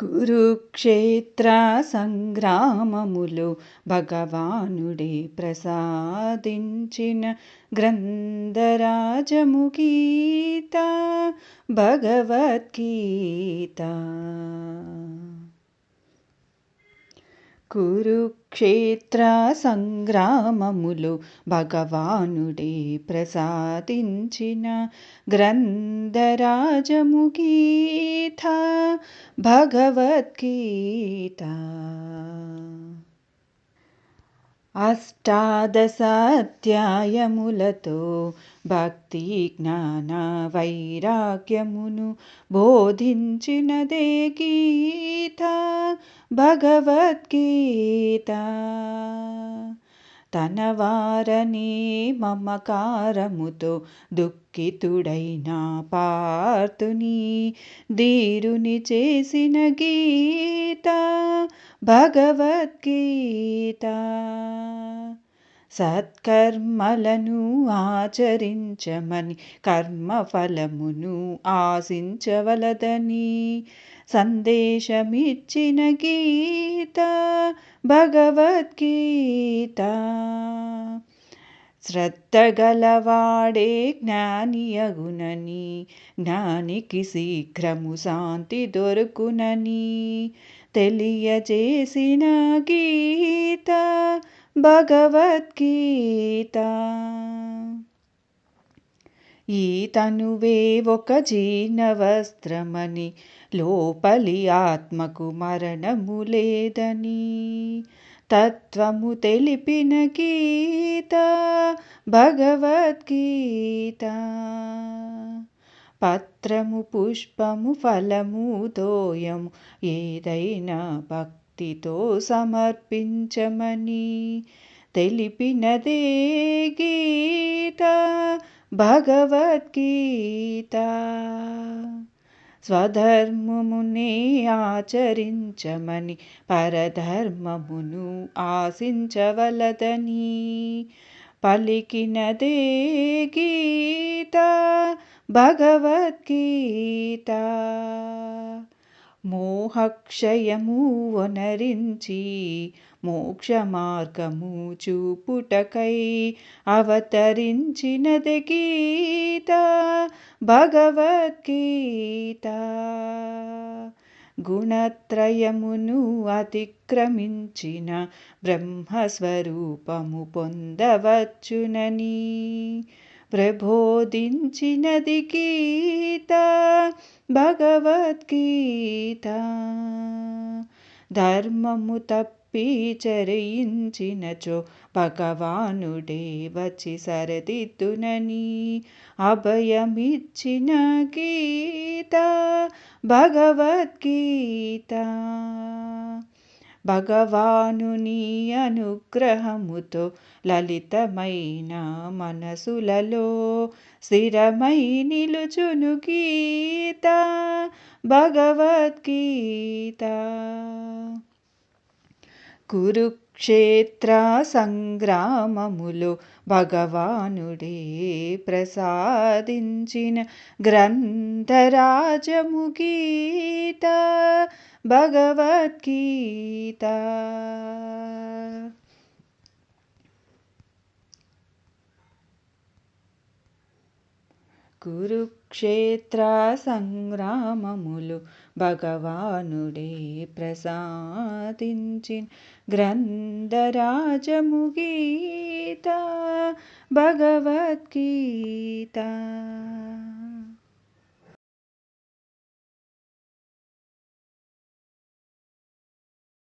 కురుక్షేత్ర సంగ్రామములు భగవానుడే ప్రసాదించిన గ్రంథరాజము గీత భగవద్గీత కురుక్షేత్ర సంగ్రామములు భగవానుడే ప్రసాదించిన గ్రంథరాజము గీత భగవద్గీత అష్టాదశాధ్యాయములతో భక్తి జ్ఞాన వైరాగ్యమును బోధించినదే గీత భగవద్గీత తన వారనే మమకారముతో దుఃఖితుడైన పార్థుని ధీరుని చేసిన గీత భగవద్గీత. సత్కర్మలను ఆచరించమని కర్మఫలమును ఆశించవలదని సందేశమిచ్చిన గీత భగవద్గీత. శ్రద్ధగలవాడే జ్ఞానియగునని జ్ఞానికి శీఘ్రము శాంతి దొరుకునని తెలియజేసిన గీత భగవద్గీత ఈ తనువే ఒక జీర్ణవస్త్రమని లోపలి ఆత్మకు మరణము లేదని తత్వము తెలిపిన గీత భగవద్గీత పత్రము పుష్పము ఫలము తోయము ఏదైనా భక్తితో సమర్పించమని తెలిపినదే గీత భగవద్గీత. స్వధర్మమునే ఆచరించమని పరధర్మమును ఆశించవలదని పలికినదే గీత భగవద్గీత. మోహక్షయము వనరించి మోక్ష మార్గము చూపుటకై అవతరించినది గీత భగవద్గీత. గుణత్రయమును అతిక్రమించిన బ్రహ్మస్వరూపము పొందవచ్చునని ప్రబోధించినది గీత. భగవద్గీత. ధర్మము తప్పి చరించినచో భగవానుడే వచ్చి సరదిద్దునని అభయమిచ్చిన గీత. భగవద్గీత. భగవానుని అనుగ్రహముతో లలితమైన మనసులలో స్థిరమై నిలుచును గీత భగవద్గీత. కురుక్షేత్ర సంగ్రామములు భగవానుడే ప్రసాదించిన గ్రంథరాజము గీత భగవద్గీత కురుక్షేత్ర సంగ్రామములు భగవానుడే ప్రసాదించిన గ్రంథరాజము గీత భగవద్గీత